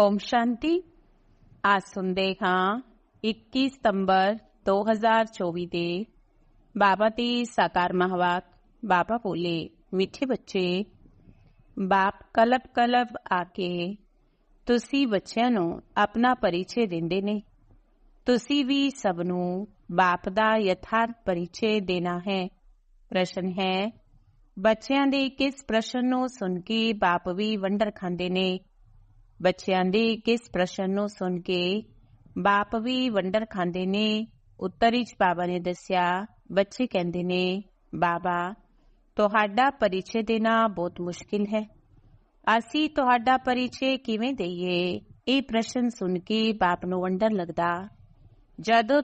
ਓਮ ਸ਼ਾਂਤੀ ਅੱਜ ਸੁਣਦੇ ਹਾਂ 21 ਸਤੰਬਰ 2024 ਦੇ ਬਾਬਾ ਦੀ ਸਾਕਾਰ ਮਹਵਾਕ ਬਾਬਾ ਬੋਲੇ ਮਿੱਠੇ ਬੱਚੇ ਬਾਪ ਕਲਪ ਕਲਪ ਆ ਕੇ ਤੁਸੀਂ ਬੱਚਿਆਂ ਨੂੰ ਆਪਣਾ ਪਰਿਚੈ ਦਿੰਦੇ ਨੇ ਤੁਸੀਂ ਵੀ ਸਭ ਨੂੰ ਬਾਪ ਦਾ ਯਥਾਰਥ ਪਰਿਚੈ ਦੇਣਾ ਹੈ ਪ੍ਰਸ਼ਨ ਹੈ ਬੱਚਿਆਂ ਦੇ ਕਿਸ ਪ੍ਰਸ਼ਨ ਨੂੰ ਸੁਣ ਕੇ ਬਾਪ ਵੀ ਵੰਡਰ ਖਾਂਦੇ ਨੇ ਬੱਚਿਆਂ ਦੇ ਕਿਸ ਪ੍ਰਸ਼ਨ ਨੂੰ ਸੁਣ ਕੇ ਬਾਪ ਵੀ ਵੰਡਰ ਖਾਂਦੇ ਨੇ, ਉੱਤਰ ਵਿੱਚ ਬਾਬਾ ਨੇ ਦੱਸਿਆ, ਬੱਚੇ ਕਹਿੰਦੇ ਨੇ, ਬਾਬਾ, ਤੁਹਾਡਾ ਪਰਿਚੈ ਦੇਣਾ ਬਹੁਤ ਮੁਸ਼ਕਿਲ ਹੈ। ਅਸੀਂ ਤੁਹਾਡਾ ਪਰਿਚੈ ਕਿਵੇਂ ਦਈਏ? ਇਹ ਪ੍ਰਸ਼ਨ ਸੁਣ ਕੇ ਬਾਪ ਨੂੰ ਵੰਡਰ ਲੱਗਦਾ। ਜਦੋਂ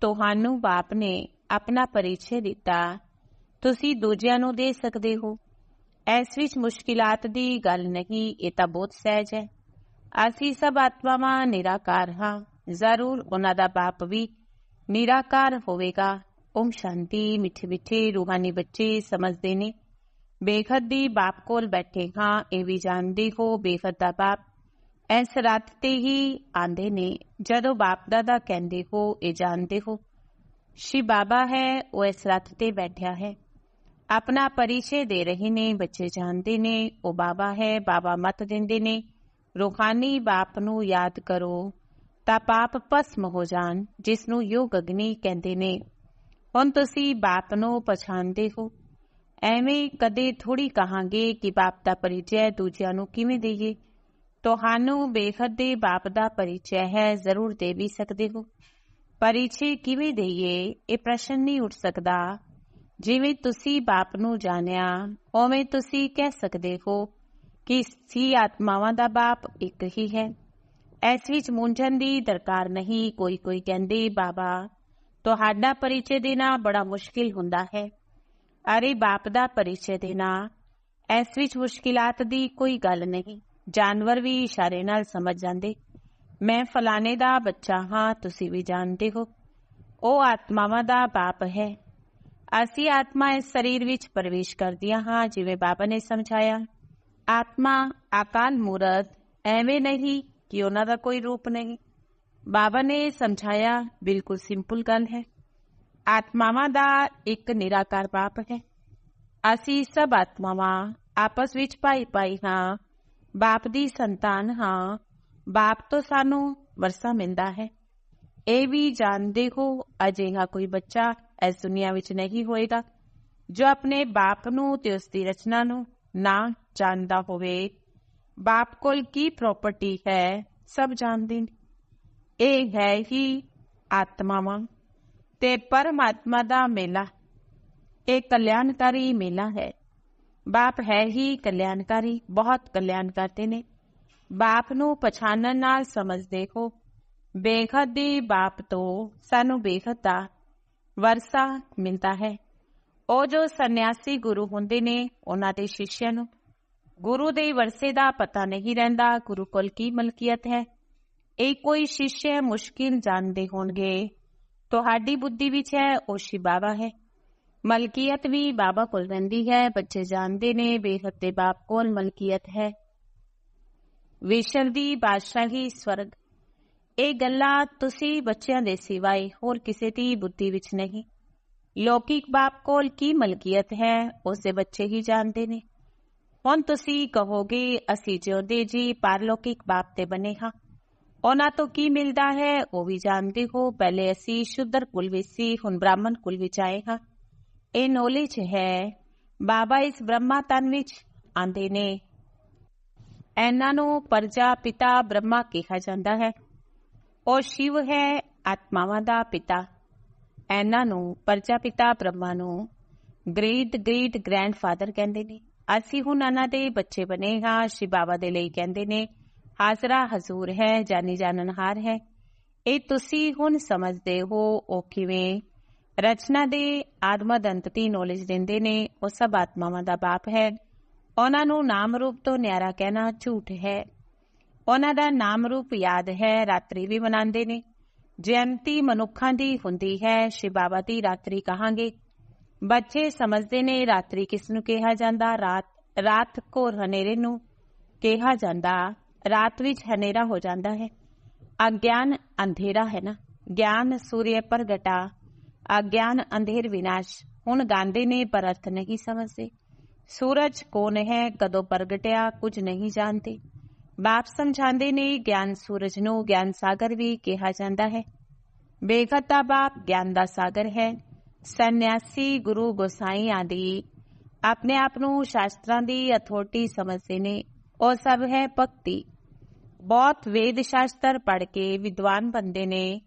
ਤੁਹਾਨੂੰ ਬਾਪ ਨੇ ਆਪਣਾ ਪਰਿਚੈ ਦਿੱਤਾ, ਤੁਸੀਂ ਦੂਜਿਆਂ ਨੂੰ ਦੇ ਸਕਦੇ ਹੋ। ਇਸ ਵਿੱਚ ਮੁਸ਼ਕਿਲਾਤ ਦੀ ਗੱਲ ਨਹੀਂ, ਇਹ ਤਾਂ ਬਹੁਤ ਸਹਿਜ ਹੈ। ਅਸੀਂ ਸਭ ਆਤਮਾਵਾਂ ਨਿਰਾਕਾਰ ਹਾਂ ਜ਼ਰੂਰ ਉਹਨਾਂ ਦਾ ਬਾਪ ਵੀ ਨਿਰਾਕਾਰ ਹੋਵੇਗਾ ਓਮ ਸ਼ਾਂਤੀ ਮਿੱਠੇ ਮਿੱਠੇ ਰੂਹਾਨੀ ਬੱਚੇ ਸਮਝਦੇ ਨੇ ਬੇਖਤ ਦੀ ਬਾਪ ਕੋਲ ਬੈਠੇ ਹਾਂ ਇਹ ਵੀ ਜਾਣਦੇ ਹੋ ਬੇਖਤ ਦਾ ਬਾਪ ਐਸ ਰਾਤ ਤੇ ਹੀ ਆਂਦੇ ਨੇ ਜਦੋਂ ਬਾਪ ਦਾਦਾ ਕਹਿੰਦੇ ਹੋ ਇਹ ਜਾਣਦੇ ਹੋ ਸ਼ੀ ਬਾਬਾ ਹੈ ਉਹ ਇਸ ਰਾਤ ਤੇ ਬੈਠਿਆ ਹੈ ਆਪਣਾ ਪਰਿਚੈ ਦੇ ਰਹੇ ਨੇ ਬੱਚੇ ਜਾਣਦੇ ਨੇ ਉਹ ਬਾਬਾ ਹੈ ਬਾਬਾ ਮਤ ਦਿੰਦੇ ਨੇ ਰੂਹਾਨੀ ਬਾਪ ਨੂੰ ਯਾਦ ਕਰੋ, ਤਾਂ ਪਾਪ ਭਸਮ ਹੋ ਜਾਣ, ਜਿਸ ਨੂੰ ਯੋਗ ਅਗਨੀ ਕਹਿੰਦੇ ਨੇ। ਹੁਣ ਤੁਸੀਂ ਬਾਪ ਨੂੰ ਪਛਾਣਦੇ ਹੋ। ਐਵੇਂ ਕਦੇ ਥੋੜੀ ਕਹਾਂਗੇ ਕਿ ਬਾਪ ਦਾ ਪਰਿਚੈ ਦੂਜਿਆਂ ਨੂੰ ਕਿਵੇਂ ਦਈਏ। ਤੁਹਾਨੂੰ ਬੇਖਦ ਦੇ ਬਾਪ ਦਾ ਪਰਿਚੈ ਹੈ, ਜ਼ਰੂਰ ਦੇ ਵੀ ਸਕਦੇ ਹੋ। ਪਰਿਚੈ ਕਿਵੇਂ ਦਈਏ, ਇਹ ਪ੍ਰਸ਼ਨ ਨਹੀਂ ਉੱਠ ਸਕਦਾ। ਜਿਵੇਂ ਤੁਸੀਂ ਬਾਪ ਨੂੰ ਜਾਣਿਆ, ਉਵੇਂ ਤੁਸੀਂ ਕਹਿ ਸਕਦੇ ਹੋ ਕਿ ਸੀ ਆਤਮਾਵਾਂ ਦਾ ਬਾਪ ਇੱਕ ਹੀ ਹੈ। ਇਸ ਵਿੱਚ ਮੁੰਝਣ ਦੀ ਦਰਕਾਰ ਨਹੀਂ ਕੋਈ ਕੋਈ ਕਹਿੰਦੇ, ਬਾਬਾ, ਤੁਹਾਡਾ ਪਰਿਚੈ ਦੇਣਾ ਬੜਾ ਮੁਸ਼ਕਿਲ ਹੁੰਦਾ ਹੈ। ਅਰੇ ਬਾਪ ਦਾ ਪਰਿਚੈ ਦੇਣਾ, ਇਸ ਵਿੱਚ ਮੁਸ਼ਕਿਲਾਤ ਦੀ ਕੋਈ ਗੱਲ ਨਹੀਂ। ਜਾਨਵਰ ਵੀ ਇਸ਼ਾਰੇ ਨਾਲ ਸਮਝ ਜਾਂਦੇ। ਮੈਂ ਫਲਾਣੇ ਦਾ ਬੱਚਾ ਹਾਂ, ਤੁਸੀਂ ਵੀ ਜਾਣਦੇ ਹੋ। ਉਹ ਆਤਮਾਵਾਂ ਦਾ ਬਾਪ ਹੈ। ਅਸੀਂ ਆਤਮਾ ਇਸ ਸਰੀਰ ਵਿੱਚ ਪ੍ਰਵੇਸ਼ ਕਰਦੀਆਂ ਹਾਂ, ਜਿਵੇਂ ਬਾਬਾ ਨੇ ਸਮਝਾਇਆ। ਆਤਮਾ ਆਕਾਲ ਮੂਰਤ ਐਵੇਂ ਨਹੀਂ ਕਿ ਉਹਨਾਂ ਦਾ ਕੋਈ ਰੂਪ ਨਹੀਂ ਬਾਬਾ ਨੇ ਸਮਝਾਇਆ ਬਿਲਕੁਲ ਸਿੰਪਲ ਗੱਲ ਹੈ ਆਤਮਾਵਾਂ ਦਾ ਇੱਕ ਨਿਰਾਕਾਰ ਬਾਪ ਹੈ ਅਸੀਂ ਸਭ ਆਤਮਾਵਾਂ ਆਪਸ ਵਿੱਚ ਭਾਈ ਭਾਈ ਹਾਂ ਬਾਪ ਦੀ ਸੰਤਾਨ ਹਾਂ ਬਾਪ ਤੋਂ ਸਾਨੂੰ ਵਰਸਾ ਮਿਲਦਾ ਹੈ ਇਹ ਵੀ ਜਾਣਦੇ ਹੋ ਅਜਿਹਾ ਕੋਈ ਬੱਚਾ ਇਸ ਦੁਨੀਆ ਵਿੱਚ ਨਹੀਂ ਹੋਏਗਾ ਜੋ ਆਪਣੇ ਬਾਪ ਨੂੰ ਤੇ ਉਸ ਦੀ ਰਚਨਾ ਨੂੰ ਨਾ ਜਾਣਦਾ ਹੋਵੇ, ਬਾਪ ਕੋਲ ਕੀ ਪ੍ਰਾਪਰਟੀ ਹੈ, ਸਭ ਜਾਣਦੇ ਨੇ। ਇਹ ਹੈ ਹੀ ਆਤਮਾਵਾਂ ਤੇ ਪਰਮਾਤਮਾ ਦਾ ਮੇਲਾ। ਇਹ ਕਲਿਆਣਕਾਰੀ ਮੇਲਾ ਹੈ। ਬਾਪ ਹੈ ਹੀ ਕਲਿਆਣਕਾਰੀ, ਬਹੁਤ ਕਲਿਆਣ ਕਰਦੇ ਨੇ। ਬਾਪ ਨੂੰ ਪਛਾਣਨ ਨਾਲ ਸਮਝਦੇ ਹੋ। ਬੇਖਤ ਦੀ ਬਾਪ ਤੋਂ ਸਾਨੂੰ ਬੇਖਤ ਦਾ ਵਰਸਾ ਮਿਲਦਾ ਹੈ। ਉਹ ਜੋ ਸੰਨਿਆਸੀ ਗੁਰੂ ਹੁੰਦੇ ਨੇ, ਉਹਨਾਂ ਦੇ ਸ਼ਿਸ਼ਿਆਂ ਨੂੰ ਗੁਰੂ ਦੇ ਵਰਸੇ ਦਾ ਪਤਾ ਨਹੀਂ ਰਹਿੰਦਾ ਗੁਰੂ ਕੋਲ ਕੀ ਮਲਕੀਅਤ ਹੈ ਇਹ ਕੋਈ ਸ਼ਿਸ਼ਯ ਮੁਸ਼ਕਿਲ ਜਾਣਦੇ ਹੋਣਗੇ ਤੁਹਾਡੀ ਬੁੱਧੀ ਵਿੱਚ ਹੈ ਉਹ ਸ਼ੀ ਬਾਬਾ ਹੈ ਮਲਕੀਅਤ ਵੀ ਬਾਬਾ ਕੋਲ ਰਹਿੰਦੀ ਹੈ ਬੱਚੇ ਜਾਣਦੇ ਨੇ ਬੇਹੱਦ ਦੇ ਬਾਪ ਕੋਲ ਮਲਕੀਅਤ ਹੈ ਵਿਸ਼ਵ ਦੀ ਬਾਦਸ਼ਾਹੀ ਸਵਰਗ ਇਹ ਗੱਲਾਂ ਤੁਸੀਂ ਬੱਚਿਆਂ ਦੇ ਸਿਵਾਏ ਹੋਰ ਕਿਸੇ ਦੀ ਬੁੱਧੀ ਵਿੱਚ ਨਹੀਂ ਲੌਕਿਕ ਬਾਪ ਕੋਲ ਕੀ ਮਲਕੀਅਤ ਹੈ ਉਸ ਦੇ ਬੱਚੇ ਹੀ ਜਾਣਦੇ ਨੇ ਹੁਣ ਤੁਸੀਂ ਕਹੋਗੇ, ਅਸੀਂ ਜਿਉਂਦੇ ਜੀ ਪਰਲੌਕਿਕ ਬਾਪ ਤੇ ਬਨੇ ਹਾਂ। ਉਹਨਾਂ ਤੋਂ ਕੀ ਮਿਲਦਾ ਹੈ, ਉਹ ਵੀ ਜਾਣਦੇ ਹੋ। ਪਹਿਲੇ ਅਸੀਂ ਸ਼ੁੱਧਰ ਕੁਲ ਵਿੱਚ ਸੀ, ਹੁਣ ਬ੍ਰਾਹਮਣ ਕੁਲ ਵਿੱਚ ਆਏ ਹਾਂ। ਇਹ ਨੌਲੇਜ ਹੈ। ਬਾਬਾ ਇਸ ਬ੍ਰਹਮਾ ਤਨ ਵਿੱਚ ਆਂਦੇ ਨੇ। ਇਹਨਾਂ ਨੂੰ ਪਰਜਾ ਪਿਤਾ ਬ੍ਰਹਮਾ ਕਿਹਾ ਜਾਂਦਾ ਹੈ। ਉਹ ਸ਼ਿਵ ਹੈ, ਆਤਮਾਵਾਂ ਦਾ ਪਿਤਾ। ਇਹਨਾਂ ਨੂੰ ਪਰਜਾ ਪਿਤਾ ਬ੍ਰਹਮਾ ਨੂੰ ਗ੍ਰੇਟ ਗ੍ਰੇਟ ਗ੍ਰੈਂਡਫਾਦਰ ਕਹਿੰਦੇ ਨੇ। ਅਸੀਂ ਹੁਣ ਇਹਨਾਂ ਦੇ ਬੱਚੇ ਬਨੇ ਹਾਂ ਸ਼ਿਵ ਬਾਬਾ ਦੇ ਲਈ ਕਹਿੰਦੇ ਨੇ, ਹਾਜ਼ਰਾ ਹਜ਼ੂਰ ਹੈ, ਜਾਨੀ ਜਾਣਨਹਾਰ ਹੈ। ਇਹ ਤੁਸੀਂ ਹੁਣ ਸਮਝਦੇ ਹੋ, ਉਹ ਕਿਵੇਂ? ਰਚਨਾ ਦੇ ਆਦਮਦ ਅੰਤ ਦੀ ਨੌਲੇਜ ਦਿੰਦੇ ਨੇ, ਉਹ ਸਭ ਆਤਮਾਵਾਂ ਦਾ ਬਾਪ ਹੈ। ਉਹਨਾਂ ਨੂੰ ਨਾਮ ਰੂਪ ਤੋਂ ਨਿਆਰਾ ਕਹਿਣਾ ਝੂਠ ਹੈ। ਉਹਨਾਂ ਦਾ ਨਾਮ ਰੂਪ ਯਾਦ ਹੈ, ਰਾਤਰੀ ਵੀ ਮਨਾਉਂਦੇ ਨੇ। ਜਯੰਤੀ ਮਨੁੱਖਾਂ ਦੀ ਹੁੰਦੀ ਹੈ ਸ਼ਿਵ ਬਾਬਾ ਦੀ ਰਾਤਰੀ ਕਹਾਂਗੇ। ਬੱਚੇ ਸਮਝਦੇ ਨੇ ਰਾਤਰੀ ਕਿਸ ਨੂੰ ਕਿਹਾ ਜਾਂਦਾ ਰਾਤ ਰਾਤ ਕੋ ਹਨੇਰੇ ਨੂੰ ਕਿਹਾ ਜਾਂਦਾ ਰਾਤ ਵਿੱਚ ਹਨੇਰਾ ਹੋ ਜਾਂਦਾ ਹੈ ਅਗਿਆਨ ਅੰਧੇਰਾ ਹੈ ਨਾ ਗਿਆਨ ਸੂਰਯ ਪ੍ਰਗਟਾ ਅਗਿਆਨ ਅੰਧੇਰ ਵਿਨਾਸ਼ ਹੁਣ ਗਾਉਂਦੇ ਨੇ ਪਰ ਅਰਥ ਨਹੀਂ ਸਮਝਦੇ ਸੂਰਜ ਕੌਣ ਹੈ ਕਦੋਂ ਪ੍ਰਗਟਿਆ ਕੁਝ ਨਹੀਂ ਜਾਣਦੇ ਬਾਪ ਸਮਝਾਉਂਦੇ ਨੇ ਗਿਆਨ ਸੂਰਜ ਨੂੰ ਗਿਆਨ ਸਾਗਰ ਵੀ ਕਿਹਾ ਜਾਂਦਾ ਹੈ ਬੇਗਤਾ ਬਾਪ ਗਿਆਨ ਦਾ ਸਾਗਰ ਹੈ ਸੰਨਿਆਸੀ ਗੁਰੂ ਗੋਸਾਈ ਆਦਿ ਆਪਣੇ ਆਪ ਨੂੰ ਸ਼ਾਸਤਰਾਂ ਦੀ ਅਥਾਰਟੀ ਸਮਝਦੇ ਨੇ। ਉਹ ਸਭ ਹੈ ਭਗਤੀ। ਬਹੁਤ ਵੇਦ ਸ਼ਾਸਤਰ ਪੜ੍ਹ ਕੇ ਵਿਦਵਾਨ ਬੰਦੇ ਨੇ।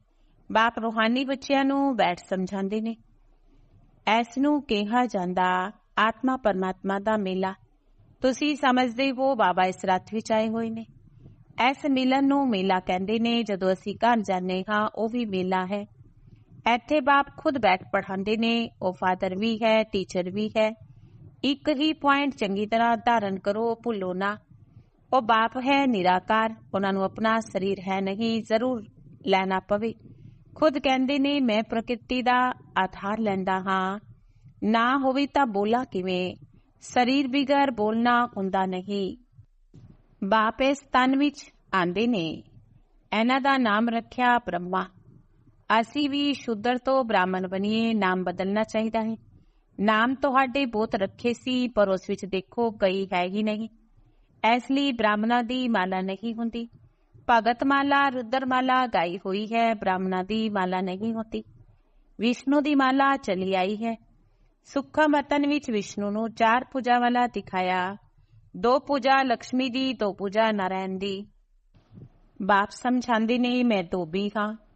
ਬਾਪ ਰੋਹਾਨੀ ਬੱਚਿਆਂ ਨੂੰ ਬੈਠ ਸਮਝਾਉਂਦੇ ਨੇ। ਐਸ ਨੂੰ ਕਿਹਾ ਜਾਂਦਾ ਆਤਮਾ ਪਰਮਾਤਮਾ ਦਾ ਮੇਲਾ। ਤੁਸੀਂ ਸਮਝਦੇ ਹੋ ਬਾਬਾ ਇਸ ਰਾਤ ਵਿੱਚ ਆਏ ਹੋਏ ਨੇ। ਐਸ ਮਿਲਨ ਨੂੰ ਮੇਲਾ ਕਹਿੰਦੇ ਨੇ। ਜਦੋਂ ਅਸੀਂ ਘਰ ਜਾਂਦੇ ਹਾਂ, ਉਹ ਵੀ ਮੇਲਾ ਹੈ। ਇੱਥੇ ਬਾਪ ਖੁਦ ਬੈਠ ਪੜਾਉਂਦੇ ਨੇ, ਉਹ ਫਾਦਰ ਵੀ ਹੈ ਟੀਚਰ ਵੀ ਹੈ। ਇੱਕ ਹੀ ਪੁਆਇੰਟ ਚੰਗੀ ਤਰ੍ਹਾਂ ਧਾਰਨ ਕਰੋ, ਭੁੱਲੋ ਨਾ। ਉਹ ਬਾਪ ਹੈ ਨਿਰਾਕਾਰ, ਉਹਨਾਂ ਨੂੰ ਆਪਣਾ ਸਰੀਰ ਹੈ ਨਹੀਂ, ਜ਼ਰੂਰ ਲੈਣਾ ਪਵੇ। ਖੁਦ ਕਹਿੰਦੇ ਨੇ, ਮੈਂ ਪ੍ਰਕਿਰਤੀ ਦਾ ਆਧਾਰ ਲੈਂਦਾ ਹਾਂ। ਨਾ ਹੋਵੇ ਤਾਂ ਬੋਲਾ ਕਿਵੇਂ? ਸਰੀਰ ਬਿਗਰ ਬੋਲਣਾ ਹੁੰਦਾ ਨਹੀਂ। ਬਾਪ ਇਸ ਤਨ ਵਿੱਚ ਆਂਦੇ ਨੇ। ਇਹਨਾਂ ਦਾ ਨਾਮ ਰੱਖਿਆ ਬ੍ਰਹਮਾ। ਅਸੀਂ ਵੀ ਸ਼ੁੱਧਰ ਤੋਂ ਬ੍ਰਾਹਮਣ ਬਣੀਏ, ਨਾਮ ਬਦਲਣਾ ਚਾਹੀਦਾ ਹੈ। ਨਾਮ ਤੁਹਾਡੇ ਬਹੁਤ ਰੱਖੇ ਸੀ, ਪਰ ਉਸ ਵਿੱਚ ਦੇਖੋ ਕਈ ਹੈ ਹੀ ਨਹੀਂ। ਇਸ ਲਈ ਬ੍ਰਾਹਮਣਾ ਦੀ ਮਾਲਾ ਨਹੀਂ ਹੁੰਦੀ। ਭਗਤ ਮਾਲਾ ਰੁਦਰ ਮਾਲਾ ਗਾਈ ਹੋਈ ਹੈ, ਬ੍ਰਾਹਮਣਾ ਦੀ ਮਾਲਾ ਨਹੀਂ ਹੁੰਦੀ। ਵਿਸ਼ਨੂੰ ਦੀ ਮਾਲਾ ਚਲੀ ਆਈ ਹੈ। ਸੁੱਖਾ ਮਤਨ ਵਿੱਚ ਵਿਸ਼ਨੂੰ ਨੂੰ ਚਾਰ ਪੂਜਾ ਵਾਲਾ ਦਿਖਾਇਆ। ਦੋ ਪੂਜਾ ਲక్ష్ਮੀ ਦੀ, ਦੋ ਪੂਜਾ ਨਾਰਾਇਣ ਦੀ। ਬਾਪ ਸਮਝਾਉਂਦੇ ਨੇ, ਮੈਂ ਧੋਬੀ ਹਾਂ।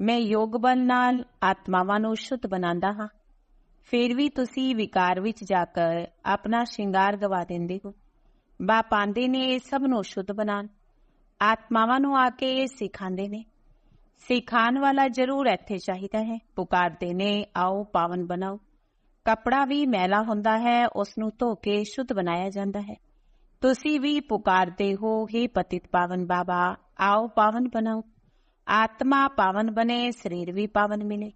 ਮੈਂ ਯੋਗ ਬਲ ਨਾਲ ਆਤਮਾਵਾਂ ਨੂੰ ਸ਼ੁੱਧ ਬਣਾਉਂਦਾ ਹਾਂ। ਫਿਰ ਵੀ ਤੁਸੀਂ ਵਿਕਾਰ ਵਿੱਚ ਜਾ ਕੇ ਆਪਣਾ ਸ਼ਿੰਗਾਰ ਗਵਾ ਦਿੰਦੇ ਹੋ। ਬਾਪ ਆਂਦੇ ਨੇ, ਇਹ ਸਭ ਨੂੰ ਸ਼ੁੱਧ ਬਣਾਉਣ। ਆਤਮਾਵਾਂ ਨੂੰ ਆ ਕੇ ਸਿਖਾਉਂਦੇ ਨੇ। ਸਿਖਾਉਣ ਵਾਲਾ ਜ਼ਰੂਰ ਇੱਥੇ ਚਾਹੀਦਾ ਹੈ। ਪੁਕਾਰਦੇ ਨੇ, ਆਓ, ਪਾਵਨ ਬਣਾਓ। ਕਪੜਾ ਵੀ ਮੈਲਾ ਹੁੰਦਾ ਹੈ, ਉਸ ਨੂੰ ਧੋ ਕੇ ਸ਼ੁੱਧ ਬਣਾਇਆ ਜਾਂਦਾ ਹੈ। ਤੁਸੀਂ ਵੀ ਪੁਕਾਰਦੇ ਹੋ, ਹੇ ਪਤਿਤ ਪਾਵਨ ਬਾਬਾ, ਆਓ ਪਾਵਨ ਬਣਾਓ। ਆਤਮਾ ਪਾਵਨ ਬਣੇ ਸਰੀਰ ਵੀ ਪਾਵਨ ਮਿਲੇ।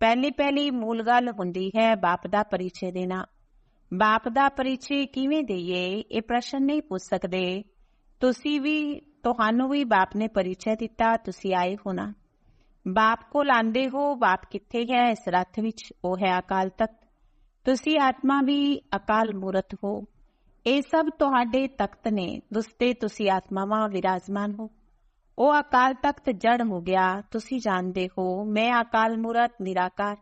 ਪਹਿਲੀ ਪਹਿਲੀ ਮੂਲ ਗੱਲ ਹੁੰਦੀ ਹੈ ਬਾਪ ਦਾ ਪਰਿਚੈ ਦੇਣਾ। ਬਾਪ ਦਾ ਪਰਿਚੈ ਕਿਵੇਂ ਦਈਏ, ਇਹ ਪ੍ਰਸ਼ਨ ਨਹੀਂ ਪੁੱਛ ਸਕਦੇ। ਤੁਸੀਂ ਵੀ, ਤੁਹਾਨੂੰ ਵੀ ਬਾਪ ਨੇ ਪਰਿਚੈ ਦਿੱਤਾ, ਤੁਸੀਂ ਆਏ ਹੋ ਨਾ। ਬਾਪ ਕੋਲ ਆਂਦੇ ਹੋ, ਬਾਪ ਕਿੱਥੇ ਹੈ, ਇਸ ਰੱਥ ਵਿੱਚ, ਉਹ ਹੈ ਅਕਾਲ ਤਖਤ। ਤੁਸੀਂ ਆਤਮਾ ਵੀ ਅਕਾਲ ਮੂਰਤ ਹੋ। ਇਹ ਸਭ ਤੁਹਾਡੇ ਤਖਤ ਨੇ ਦੁਸਤੇ ਤੁਸੀਂ ਆਤਮਾਵਾਂ ਵਿਰਾਜਮਾਨ ਹੋ। ਉਹ ਅਕਾਲ ਤਖਤ ਜੜ ਹੋ ਗਿਆ, ਤੁਸੀਂ ਜਾਣਦੇ ਹੋ, ਮੈਂ ਅਕਾਲ ਮੂਰਤ ਨਿਰਾਕਾਰ।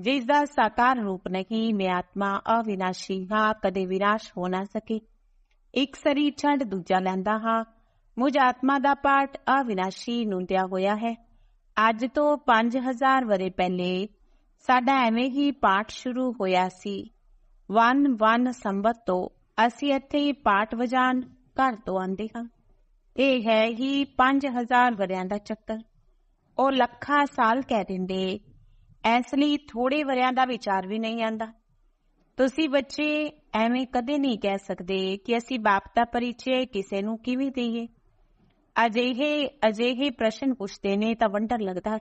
ਜਿਸ ਦਾ ਸਾਕਾਰ ਰੂਪ ਨਹੀਂ, ਮੈਂ ਆਤਮਾ ਅਵਿਨਾਸ਼ੀ ਹਾਂ, ਕਦੇ ਵਿਨਾਸ਼ ਹੋ ਨਾ ਸਕੇ। ਇੱਕ ਸਰੀਰ ਛੱਡ ਦੂਜਾ ਲੈਂਦਾ ਹਾਂ। ਮੁਝ ਆਤਮਾ ਦਾ ਪਾਠ ਅਵਿਨਾਸ਼ੀ ਨੁੰਦਿਆ ਹੋਇਆ ਹੈ। ਅੱਜ ਤੋਂ 5000 ਵਰੇ ਪਹਿਲੇ ਸਾਡਾ ਐਵੇਂ ਹੀ ਪਾਠ ਸ਼ੁਰੂ ਹੋਇਆ ਸੀ। 1 ਸੰਬਤ ਤੋਂ ਅਸੀਂ ਇੱਥੇ ਪਾਠ ਵਜਾਨ ਘਰ ਤੋਂ ਆਂਦੇ ਹਾਂ। ਇਹ ਹੈ ਹੀ 5000 ਵਰਿਆਂ ਦਾ ਚੱਕਰ। ਉਹ ਲੱਖਾਂ ਸਾਲ ਕਹਿ ਦਿੰਦੇ ਐਸ ਲਈ ਥੋੜੇ ਵਰਿਆਂ ਦਾ ਵਿਚਾਰ ਵੀ ਨਹੀਂ ਆਂਦਾ। ਤੁਸੀਂ ਬੱਚੇ ਐਵੇਂ ਕਦੇ ਨਹੀਂ ਕਹਿ ਸਕਦੇ ਕਿ ਅਸੀਂ ਬਾਪ ਦਾ ਪਰਿਚੈ ਕਿਸੇ ਨੂੰ ਕਿਵੇਂ ਦਈਏ। ਅਜਿਹੇ ਅਜਿਹੇ ਪ੍ਰਸ਼ਨ ਪੁੱਛਦੇ ਨੇ ਤਾਂ ਵੰਡਰ ਲੱਗਦਾ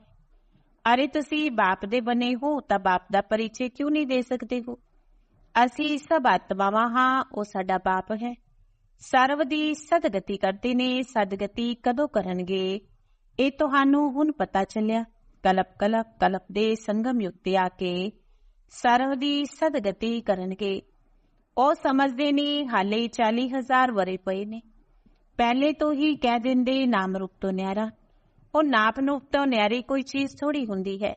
ਅਰੇ ਤੁਸੀਂ ਬਾਪ ਦੇ ਬਨੇ ਹੋ ਤਾਂ ਬਾਪ ਦਾ ਪਰਿਚੈ ਕਿਉਂ ਨਹੀਂ ਦੇ ਸਕਦੇ ਹੋ? ਅਸੀਂ ਸਭ ਆਤਮਾਵਾਂ ਹਾਂ, ਉਹ ਸਾਡਾ ਬਾਪ ਹੈ। ਸਰਵ ਦੀ ਸਦਗਤੀ ਕਰਦੇ ਨੇ, ਸਦਗਤੀ ਕਦੋਂ ਕਰਨਗੇ? ਇਹ ਤੁਹਾਨੂੰ ਹੁਣ ਪਤਾ ਚੱਲਿਆ। ਕਲਪ ਕਲਪ ਕਲਪ ਦੇ ਸੰਗਮ ਯੁਗ ਤੇ ਆ ਕੇ ਸਰਵ ਦੀ ਸਦਗਤੀ ਕਰਨਗੇ। ਉਹ ਸਮਝਦੇ ਨੇ, ਹਾਲੇ 40000 ਵਰੇ ਪਏ ਨੇ। ਪਹਿਲੇ ਤੋਂ ਹੀ ਕਹਿ ਦਿੰਦੇ, ਨਾਮ ਰੂਪ ਤੋਂ ਨਿਆਰਾ। ਉਹ ਨਾਪ ਨੂਪ ਤੋਂ ਨਿਆਰੀ ਕੋਈ ਚੀਜ਼ ਥੋੜੀ ਹੁੰਦੀ ਹੈ।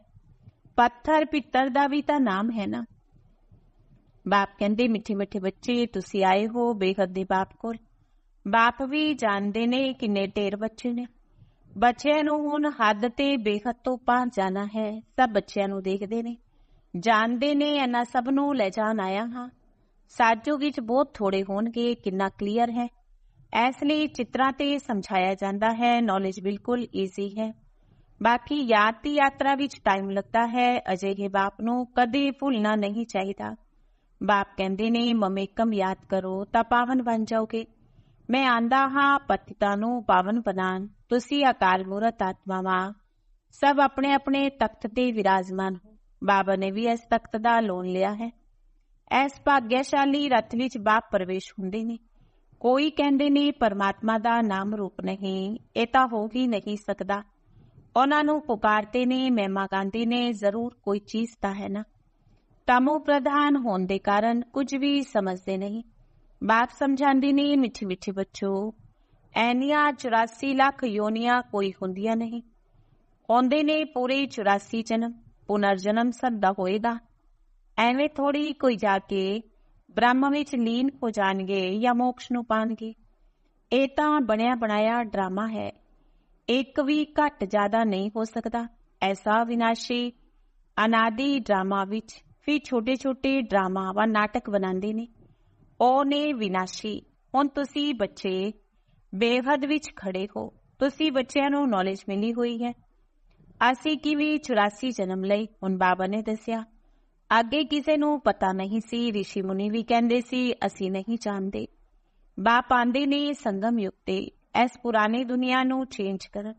ਪੱਥਰ ਪਿੱਤਰ ਦਾ ਵੀ ਤਾਂ ਨਾਮ ਹੈ ਨਾ। ਬਾਪ ਕਹਿੰਦੇ, ਮਿੱਠੇ ਮਿੱਠੇ ਬੱਚੇ, ਤੁਸੀਂ ਆਏ ਹੋ, ਬੇਹੱਦ ਦੇ ਬਾਪ ਕੋਲ। ਬਾਪ ਵੀ ਜਾਣਦੇ ਨੇ ਕਿੰਨੇ ਢੇਰ ਬੱਚੇ ਨੇ। ਬੱਚਿਆਂ ਨੂੰ ਹੁਣ ਹੱਦ ਤੇ ਬੇਹੱਦ ਤੋਂ ਪਾਰ ਜਾਣਾ ਹੈ, ਸਭ ਬੱਚਿਆਂ ਨੂੰ ਦੇਖਦੇ ਨੇ। ਜਾਣਦੇ ਨੇ, ਇਹਨਾਂ ਸਭ ਨੂੰ ਲੈ ਜਾਣ ਆਇਆ ਹਾਂ। ਸਾਜੋ ਵਿੱਚ ਬਹੁਤ ਥੋੜੇ ਹੋਣਗੇ, ਕਿੰਨਾ ਕਲੀਅਰ ਹੈ। ਇਸ ਲਈ ਚਿੱਤਰਾਂ ਤੇ ਸਮਝਾਇਆ ਜਾਂਦਾ ਹੈ ਨੌਲੇਜ ਬਿਲਕੁਲ ਈਜ਼ੀ ਹੈ। ਬਾਕੀ ਯਾਦ ਦੀ ਯਾਤਰਾ ਵਿੱਚ ਟਾਈਮ ਲੱਗਦਾ ਹੈ ਅਜੇ ਅਜਿਹੇ ਬਾਪ ਨੂੰ ਕਦੇ ਭੁੱਲਣਾ ਨਹੀਂ ਚਾਹੀਦਾ। ਬਾਪ ਕਹਿੰਦੇ ਨੇ ਮਮੇਕਮ ਯਾਦ ਕਰੋ, ਤਾਂ ਪਾਵਨ ਬਣ ਜਾਓਗੇ। ਮੈਂ ਆਂਦਾ ਹਾਂ ਪਤਿਤਾ ਨੂੰ ਪਾਵਨ ਬਣਾਨ ਤੁਸੀਂ ਅਕਾਲ ਮੂਰਤ ਆਤਮਾਵਾਂ ਸਭ ਆਪਣੇ ਆਪਣੇ ਤਖਤ ਤੇ ਵਿਰਾਜਮਾਨ ਹੋ। ਬਾਬਾ ਨੇ ਵੀ ਇਸ ਤਖਤ ਦਾ ਲੋਨ ਲਿਆ ਹੈ। ਐਸ ਭਾਗਿਆਸ਼ਾਲੀ ਰਤ ਵਿੱਚ ਬਾਪ ਪ੍ਰਵੇਸ਼ ਹੁੰਦੇ ਨੇ। ਕੋਈ ਕਹਿੰਦੇ ਨੇ, ਪਰਮਾਤਮਾ ਦਾ ਨਾਮ ਰੂਪ ਨਹੀਂ, ਇਹ ਤਾਂ ਹੋ ਹੀ ਨਹੀਂ ਸਕਦਾ। ਉਹਨਾਂ ਨੂੰ ਪੁਕਾਰਦੇ ਨੇ, ਮਹਿਮਾ ਗਾਂਧੀ ਨੇ, ਜ਼ਰੂਰ ਕੋਈ ਚੀਜ਼ ਤਾਂ ਹੈ ਨਾ। ਤਮੋ ਪ੍ਰਧਾਨ ਹੋਣ ਦੇ ਕਾਰਨ ਕੁਝ ਵੀ ਸਮਝਦੇ ਨਹੀਂ ਬਾਪ ਸਮਝਾਉਂਦੀ ਨੇ ਮਿੱਠੇ ਮਿੱਠੇ ਬੱਚੋ ਐਨੀਆਂ 84 ਲੱਖ ਯੋਨੀਆਂ ਕੋਈ ਹੁੰਦੀਆਂ ਨਹੀਂ ਆਉਂਦੇ ਨੇ ਪੂਰੇ 84 ਜਨਮ ਪੁਨਰ ਜਨਮ ਸਦਾ ਹੋਏਗਾ ਐਵੇਂ ਥੋੜੀ ਕੋਈ ਜਾ ਕੇ ਬ੍ਰਹਮ ਵਿੱਚ ਲੀਨ ਹੋ ਜਾਣਗੇ ਜਾਂ ਮੋਕਸ਼ ਨੂੰ ਪਾਣਗੇ ਇਹ ਤਾਂ ਬਣਿਆ ਬਣਾਇਆ ਡਰਾਮਾ ਹੈ ਇੱਕ ਵੀ ਘੱਟ ਜ਼ਿਆਦਾ ਨਹੀਂ ਹੋ ਸਕਦਾ ਐਸਾ ਵਿਨਾਸ਼ੀ ਅਨਾਦੀ ਡਰਾਮਾ ਵਿੱਚ ਫਿਰ ਛੋਟੇ ਛੋਟੇ ਡਰਾਮਾ ਵਾ ਨਾਟਕ ਬਣਾਉਂਦੇ ਨੇ। ਉਹ ਨੇ ਵਿਨਾਸ਼ੀ, ਹੁਣ ਤੁਸੀਂ ਬੱਚੇ ਬੇਹੱਦ ਵਿੱਚ ਖੜੇ ਹੋ। ਤੁਸੀਂ ਬੱਚਿਆਂ ਨੂੰ ਨੌਲੇਜ ਮਿਲੀ ਹੋਈ ਹੈ। ਅਸੀਂ ਕਿਵੇਂ 84 ਜਨਮ ਲਈ, ਹੁਣ ਬਾਬਾ ਨੇ ਦੱਸਿਆ। ਅੱਗੇ ਕਿਸੇ ਨੂੰ ਪਤਾ ਨਹੀਂ ਸੀ ઋષਿ ਮੁਨੀ ਵੀ ਕਹਿੰਦੇ ਸੀ, ਅਸੀਂ ਨਹੀਂ ਜਾਣਦੇ। ਬਾਪ ਆਂਦੇ ਨੇ ਸੰਗਮ ਯੁਗ ਤੇ ਇਸ ਪੁਰਾਣੀ ਦੁਨੀਆ ਨੂੰ ਚੇਂਜ ਕਰਨ।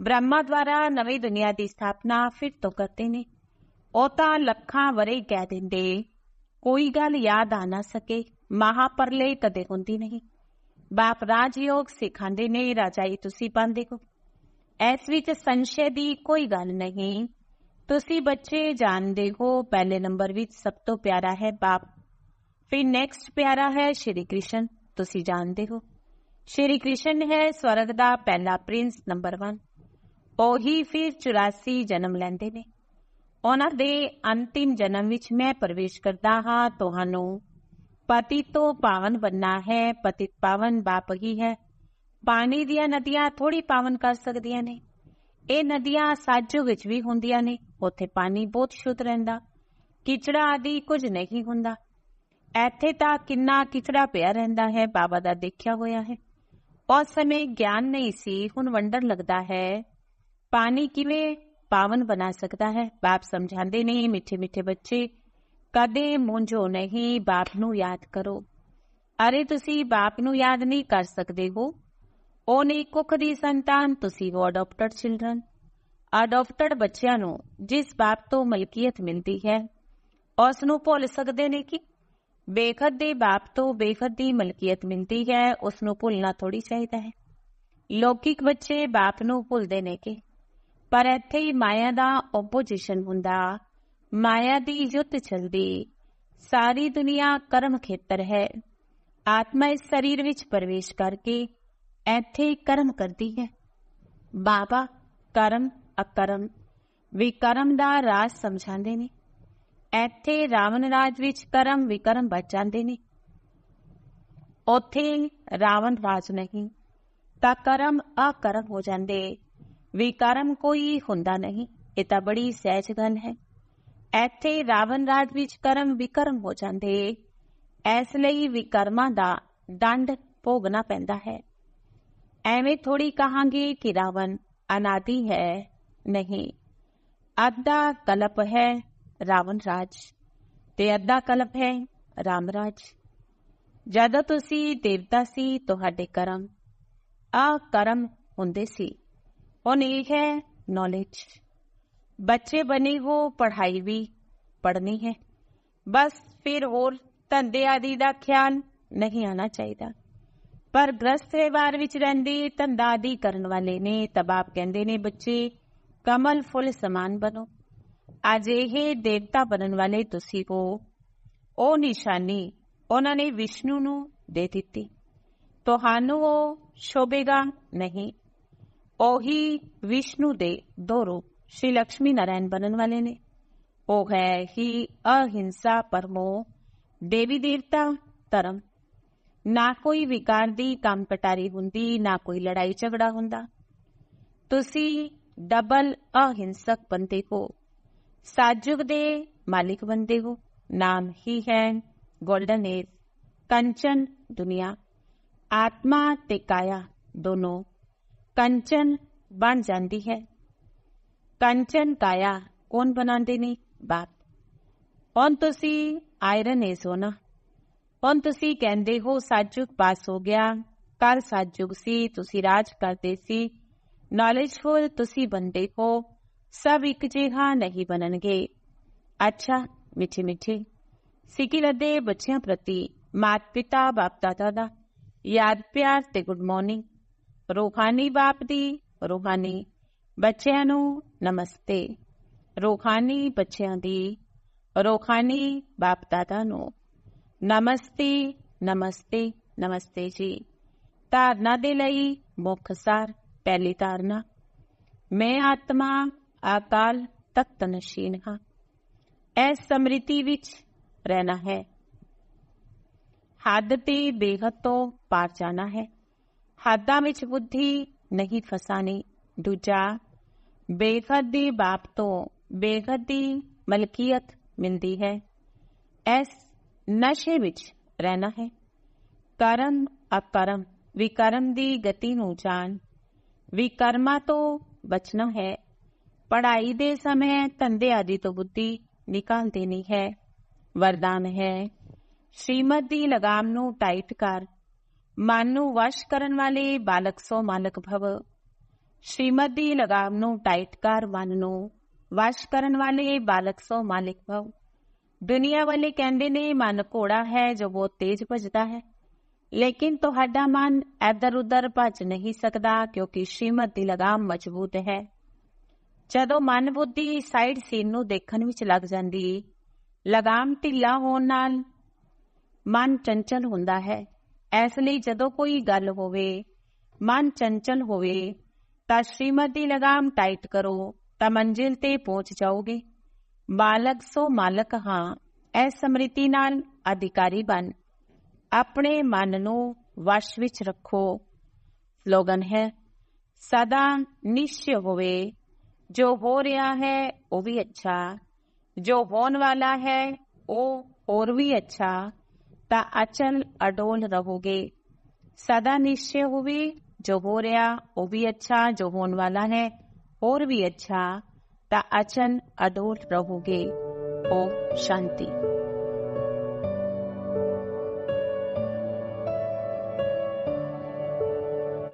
ਬ੍ਰਹਮਾ ਦੁਆਰਾ ਨਵੀਂ ਦੁਨੀਆ ਦੀ ਸਥਾਪਨਾ ਫਿਰ ਤੋਂ ਕਰਦੇ ਨੇ। ਉਹ ਤਾਂ ਲੱਖਾਂ ਵਰੇ ਕਹਿ ਦਿੰਦੇ ਕੋਈ ਗੱਲ ਯਾਦ ਆ ਨਾ ਸਕੇ ਮਹਾਪਰਲੇ ਕਦੇ ਹੁੰਦੀ ਨਹੀਂ ਬਾਪ ਰਾਜਯੋਗ ਸਿਖਾਉਂਦੇ ਨੇ ਰਾਜਾਈ ਤੁਸੀਂ ਪਾਉਂਦੇ ਹੋ ਇਸ ਵਿੱਚ ਸੰਸ਼ੇ ਦੀ ਕੋਈ ਗੱਲ ਨਹੀਂ ਤੁਸੀਂ ਬੱਚੇ ਜਾਣਦੇ ਹੋ ਪਹਿਲੇ ਨੰਬਰ ਵਿੱਚ ਸਭ ਤੋਂ ਪਿਆਰਾ ਹੈ ਬਾਪ ਫਿਰ ਨੈਕਸਟ ਪਿਆਰਾ ਹੈ ਸ਼੍ਰੀ ਕ੍ਰਿਸ਼ਨ ਤੁਸੀਂ ਜਾਣਦੇ ਹੋ ਸ਼੍ਰੀ ਕ੍ਰਿਸ਼ਨ ਹੈ ਸਵਰਗ ਦਾ ਪਹਿਲਾ ਪ੍ਰਿੰਸ ਨੰਬਰ 1 ਉਹੀ ਫਿਰ 84 ਜਨਮ ਲੈਂਦੇ ਨੇ ਉਹਨਾਂ ਦੇ ਅੰਤਿਮ ਜਨਮ ਵਿੱਚ ਮੈਂ ਪ੍ਰਵੇਸ਼ ਕਰਦਾ ਹਾਂ। ਤੁਹਾਨੂੰ ਪਤੀ ਤੋਂ ਪਾਵਨ ਬੰਨਾ ਹੈ। ਪਤਿਤ ਪਾਵਨ ਬਾਪ ਹੀ ਹੈ। ਪਾਣੀ ਦੀਆਂ ਨਦੀਆਂ ਥੋੜੀ ਪਾਵਨ ਕਰ ਸਕਦੀਆਂ ਨੇ। ਇਹ ਨਦੀਆਂ ਸਾਜੋ ਵਿੱਚ ਵੀ ਹੁੰਦੀਆਂ ਨੇ। ਉੱਥੇ ਪਾਣੀ ਬਹੁਤ ਸ਼ੁੱਧ ਰਹਿੰਦਾ। ਕਿਚੜਾ ਆਦਿ ਕੁਝ ਨਹੀਂ ਹੁੰਦਾ। ਇੱਥੇ ਤਾਂ ਕਿੰਨਾ ਕਿਚੜਾ ਪਿਆ ਰਹਿੰਦਾ ਹੈ। ਬਾਬਾ ਦਾ ਦੇਖਿਆ ਹੋਇਆ ਹੈ। ਉਸ ਸਮੇਂ ਗਿਆਨ ਨਹੀਂ ਸੀ। ਹੁਣ ਵੰਡਰ ਲੱਗਦਾ ਹੈ। ਪਾਣੀ ਕਿਵੇਂ पावन बना सकता है। ਬਾਪ ਸਮਝਾਉਂਦੇ ਨੇ ਮਿੱਠੇ ਮਿੱਠੇ ਬੱਚੇ ਕਦੇ ਮੁੰਝੋ ਨਹੀਂ ਬਾਪ ਨੂੰ ਯਾਦ ਕਰੋ ਅਰੇ ਤੁਸੀਂ ਬਾਪ ਨੂੰ ਯਾਦ ਨਹੀਂ ਕਰ ਸਕਦੇ ਹੋ ਉਹ ਨਹੀਂ ਕੁੱਖ ਦੀ ਸੰਤਾਨ ਤੁਸੀਂ ਹੋ ਅਡਾਪਟਡ ਚਿਲड्रन ਅਡਾਪਟਡ ਬੱਚਿਆਂ ਨੂੰ ਜਿਸ ਬਾਪ ਤੋਂ ਮਲਕੀਅਤ ਮਿਲਦੀ ਹੈ ਉਸ ਨੂੰ ਭੁੱਲ ਸਕਦੇ ਨੇ ਕਿ ਬੇਖਦ ਦੇ ਬਾਪ ਤੋਂ ਬੇਖਦ ਦੀ ਮਲਕੀਅਤ ਮਿਲਦੀ ਹੈ ਉਸ ਨੂੰ ਭੁੱਲਣਾ ਥੋੜੀ ਚਾਹੀਦਾ ਹੈ ਲੌਕਿਕ ਬੱਚੇ ਬਾਪ ਨੂੰ ਭੁੱਲਦੇ ਨੇ ਕਿ ਪਰ ਇੱਥੇ ਹੀ ਮਾਇਆ ਦਾ ਆਪੋਜੀਸ਼ਨ ਹੁੰਦਾ। ਮਾਇਆ ਦੀ ਯੁੱਧ ਚਲਦੀ। ਸਾਰੀ ਦੁਨੀਆ ਕਰਮ ਖੇਤਰ ਹੈ। ਆਤਮਾ ਇਸ ਸਰੀਰ ਵਿੱਚ ਪ੍ਰਵੇਸ਼ ਕਰਕੇ ਇੱਥੇ ਕਰਮ ਕਰਦੀ ਹੈ। ਬਾਬਾ ਕਰਮ ਅਕਰਮ ਵਿਕਰਮ ਦਾ ਰਾਜ ਸਮਝਾਉਂਦੇ ਨੇ। ਇੱਥੇ ਰਾਵਣ ਰਾਜ ਵਿੱਚ ਕਰਮ ਵਿਕਰਮ ਬਚ ਜਾਂਦੇ ਨੇ। ਉੱਥੇ ਰਾਵਣ ਰਾਜ ਨਹੀਂ ਤਾਂ ਕਰਮ ਅਕਰਮ ਹੋ ਜਾਂਦੇ। ਵਿਕਰਮ ਕੋਈ ਹੁੰਦਾ ਨਹੀਂ ਇਹ ਤਾਂ ਬੜੀ ਸਹਿਜ ਗੱਲ ਹੈ ਇੱਥੇ ਰਾਵਣ ਰਾਜ ਵਿੱਚ ਕਰਮ ਵਿਕਰਮ ਹੋ ਜਾਂਦੇ ਇਸ ਲਈ ਵਿਕਰਮਾਂ ਦਾ ਦੰਡ ਭੋਗਣਾ ਪੈਂਦਾ ਹੈ ਐਵੇਂ ਥੋੜੀ ਕਹਾਂਗੇ ਕਿ ਰਾਵਣ ਅਨਾਦੀ ਹੈ ਨਹੀਂ ਅੱਧਾ ਕਲਪ ਹੈ ਰਾਵਣ ਰਾਜ ਤੇ ਅੱਧਾ ਕਲਪ ਹੈ ਰਾਮ ਰਾਜ ਜਦੋਂ ਤੁਸੀਂ ਦੇਵਤਾ ਸੀ ਤੁਹਾਡੇ ਕਰਮ ਆ ਕਰਮ ਹੁੰਦੇ ਸੀ ਉਹ ਨਹੀਂ ਹੈ ਨੌਲੇਜ ਬੱਚੇ ਬਣੇ ਹੋ, ਪੜ੍ਹਾਈ ਵੀ ਪੜ੍ਹਨੀ ਹੈ। ਬਸ ਫਿਰ ਹੋਰ ਧੰਦੇ ਆਦਿ ਦਾ ਖਿਆਲ ਨਹੀਂ ਆਣਾ ਚਾਹੀਦਾ। ਪਰ ਗ੍ਰਸਥ ਵਿਵਹਾਰ ਵਿੱਚ ਰਹਿੰਦੇ ਧੰਦਾ ਆਦਿ ਕਰਨ ਵਾਲੇ ਨੇ ਤਬਾਬ ਕਹਿੰਦੇ ਨੇ, ਬੱਚੇ, ਕਮਲ ਫੁੱਲ ਸਮਾਨ ਬਣੋ। ਅੱਜ ਇਹ ਦੇਵਤਾ ਬਣਨ ਵਾਲੇ ਤੁਸੀਂ ਹੋ। ਉਹ ਨਿਸ਼ਾਨੀ ਉਹਨਾਂ ਨੇ ਵਿਸ਼ਨੂੰ ਨੂੰ ਦੇ ਦਿੱਤੀ। ਤੁਹਾਨੂੰ ਉਹ ਸ਼ੋਭੇਗਾ ਨਹੀਂ। ਉਹੀ ਵਿਸ਼ਨੂੰ ਦੇ ਦੋ ਰੂਪ ਸ਼੍ਰੀ ਲక్ష్ਮੀ ਨਾਰਾਇਣ ਬਣਨ ਵਾਲੇ ਨੇ ਉਹ ਹੈ ਹੀ ਅਹਿੰਸਾ ਪਰਮੋ ਦੇਵੀ ਦੇਵਤਾ ਧਰਮ ਨਾ ਕੋਈ ਵਿਕਾਰ ਦੀ ਕੰਮ ਕਟਾਰੀ ਹੁੰਦੀ ਨਾ ਕੋਈ ਲੜਾਈ ਝਗੜਾ ਹੁੰਦਾ ਤੁਸੀਂ ਡਬਲ ਅਹਿੰਸਕ ਬੰਦੇ ਹੋ ਸਾਜੁਗ ਦੇ ਮਾਲਿਕ ਬੰਦੇ ਹੋ ਨਾਮ ਹੀ ਹੈ ਗੋਲਡਨ ਏਜ ਕੰਚਨ ਦੁਨੀਆ ਆਤਮਾ ਤੇ ਕਾਇਆ ਦੋਨੋਂ ਕੰਚਨ ਬਣ ਜਾਂਦੀ ਹੈ ਕੰਚਨ ਕਾਇਆ ਕੌਣ ਬਣਾਉਂਦੇ ਨੇ ਬਾਪ ਹੁਣ ਤੁਸੀਂ ਆਇਰਨ ਏਜ ਹੋ ਨਾ ਹੁਣ ਤੁਸੀਂ ਕਹਿੰਦੇ ਹੋ ਸਾਜੁਗ ਪਾਸ ਹੋ ਗਿਆ ਕੱਲ ਸਾਜੁਗ ਸੀ ਤੁਸੀਂ ਰਾਜ ਕਰਦੇ ਸੀ ਨੌਲੇਜਫੁਲ ਤੁਸੀਂ ਬੰਦੇ ਹੋ ਸਭ ਇੱਕ ਜਿਹਾ ਨਹੀਂ ਬਣਨਗੇ ਅੱਛਾ ਮਿੱਠੇ ਮਿੱਠੇ ਸਿੱਕੀ ਲੱਦੇ ਬੱਚਿਆਂ ਪ੍ਰਤੀ ਮਾਤ ਪਿਤਾ ਬਾਪ ਦਾਦਾ ਦਾ ਯਾਦ ਪਿਆਰ ਤੇ ਗੁੱਡ ਮਾਰਨਿੰਗ ਰੂਹਾਨੀ ਬਾਪ ਦੀ ਰੂਹਾਨੀ ਬੱਚਿਆਂ ਨੂੰ ਨਮਸਤੇ। ਰੂਹਾਨੀ ਬੱਚਿਆਂ ਦੀ, ਰੂਹਾਨੀ ਬਾਪ ਦਾਦਾ ਨੂੰ। ਨਮਸਤੇ ਨਮਸਤੇ ਨਮਸਤੇ ਜੀ। ਧਾਰਨਾ ਦੇ ਲਈ ਮੁੱਖ ਸਾਰ, ਪਹਿਲੀ ਧਾਰਨਾ। ਮੈਂ ਆਤਮਾ, ਆਕਾਲ ਤਖਤ ਨਸ਼ੀਨ ਹਾਂ। ਇਸ ਸਮ੍ਰਿਤੀ ਵਿੱਚ ਰਹਿਣਾ ਹੈ। ਹੱਦ ਤੇ ਬੇਹੱਦ ਤੋਂ ਪਾਰ ਜਾਣਾ ਹੈ। ਹੱਦਾਂ ਵਿੱਚ ਬੁੱਧੀ ਨਹੀਂ ਫਸਾਣੀ ਦੂਜਾ ਬੇਹੱਦ ਦੀ ਬਾਪ ਤੋਂ ਬੇਹੱਦ ਦੀ ਮਲਕੀਅਤ ਮਿਲਦੀ ਹੈ। ਇਸ ਨਸ਼ੇ ਵਿੱਚ ਰਹਿਣਾ ਹੈ। ਕਰਮ ਅਕਰਮ, ਵਿਕਰਮ ਦੀ ਗਤੀ ਨੂੰ ਜਾਣ। ਵਿਕਰਮਾ ਤੋਂ ਬਚਣਾ ਹੈ। ਪੜ੍ਹਾਈ ਦੇ ਸਮੇਂ ਧੰਦੇ ਆਦਿ ਤੋਂ ਬੁੱਧੀ ਨਿਕਾਲ ਦੇਣੀ ਹੈ। ਵਰਦਾਨ ਹੈ। ਸ਼੍ਰੀਮਤ ਦੀ ਲਗਾਮ ਨੂੰ ਟਾਈਟ ਕਰ। ਮਨ ਨੂੰ ਵਸ਼ ਕਰਨ ਵਾਲੇ ਬਾਲਕ ਸੋ ਮਾਲਕ ਭਵ ਸ਼੍ਰੀਮਤ ਦੀ ਲਗਾਮ ਨੂੰ ਟਾਈਟ ਕਰ ਮਨ ਨੂੰ ਵਸ਼ ਕਰਨ ਵਾਲੇ ਬਾਲਕ ਸੋ ਮਾਲਿਕ ਭਵ ਦੁਨੀਆ ਵਾਲੇ ਕਹਿੰਦੇ ਨੇ ਮਨ ਘੋੜਾ ਹੈ ਜੋ ਬਹੁਤ ਤੇਜ਼ ਭਜਦਾ ਹੈ ਲੇਕਿਨ ਤੁਹਾਡਾ ਮਨ ਇੱਧਰ ਉੱਧਰ ਭੱਜ ਨਹੀਂ ਸਕਦਾ ਕਿਉਂਕਿ ਸ਼੍ਰੀਮਤ ਦੀ ਲਗਾਮ ਮਜ਼ਬੂਤ ਹੈ ਜਦੋਂ ਮਨ ਬੁੱਧੀ ਸਾਈਡ ਸੀਨ ਨੂੰ ਦੇਖਣ ਵਿੱਚ ਲੱਗ ਜਾਂਦੀ ਲਗਾਮ ਢਿੱਲਾ ਹੋਣ ਨਾਲ ਮਨ ਚੰਚਲ ਹੁੰਦਾ ਹੈ ਇਸ ਲਈ ਜਦੋਂ ਕੋਈ ਗੱਲ ਹੋਵੇ, ਮਨ ਚੰਚਲ ਹੋਵੇ, ਤਾਂ ਸ਼੍ਰੀਮਤ ਦੀ ਲਗਾਮ ਟਾਈਟ ਕਰੋ, ਤਾਂ ਮੰਜ਼ਿਲ ਤੇ ਪਹੁੰਚ ਜਾਓਗੇ। ਮਾਲਕ ਸੋ ਮਾਲਕ ਹਾਂ ਇਸ ਸਮ੍ਰਿਤੀ ਨਾਲ ਅਧਿਕਾਰੀ ਬਣ। ਆਪਣੇ ਮਨ ਨੂੰ ਵਸ਼ ਵਿੱਚ ਰੱਖੋ। ਸਲੋਗਨ ਹੈ, ਸਦਾ ਨਿਸ਼ਚੈ ਹੋਵੇ, ਜੋ ਹੋ ਰਿਹਾ ਹੈ, ਉਹ ਵੀ ਅੱਛਾ। ਜੋ ਹੋਣ ਵਾਲਾ ਹੈ, ਉਹ ਹੋਰ ਵੀ ਅੱਛਾ। ਤਾਂ ਅਚਲ ਅਡੋਲ ਰਹੋਗੇ ਸਦਾ ਨਿਸ਼ਚੈ ਹੋਵੇ ਜੋ ਹੋ ਰਿਹਾ ਉਹ ਵੀ ਅੱਛਾ ਜੋ ਹੋਣ ਵਾਲਾ ਹੈ ਹੋਰ ਵੀ ਅੱਛਾ ਤਾਂ ਅਚਲ ਅਡੋਲ ਰਹੋਗੇ ਓ ਸ਼ਾਂਤੀ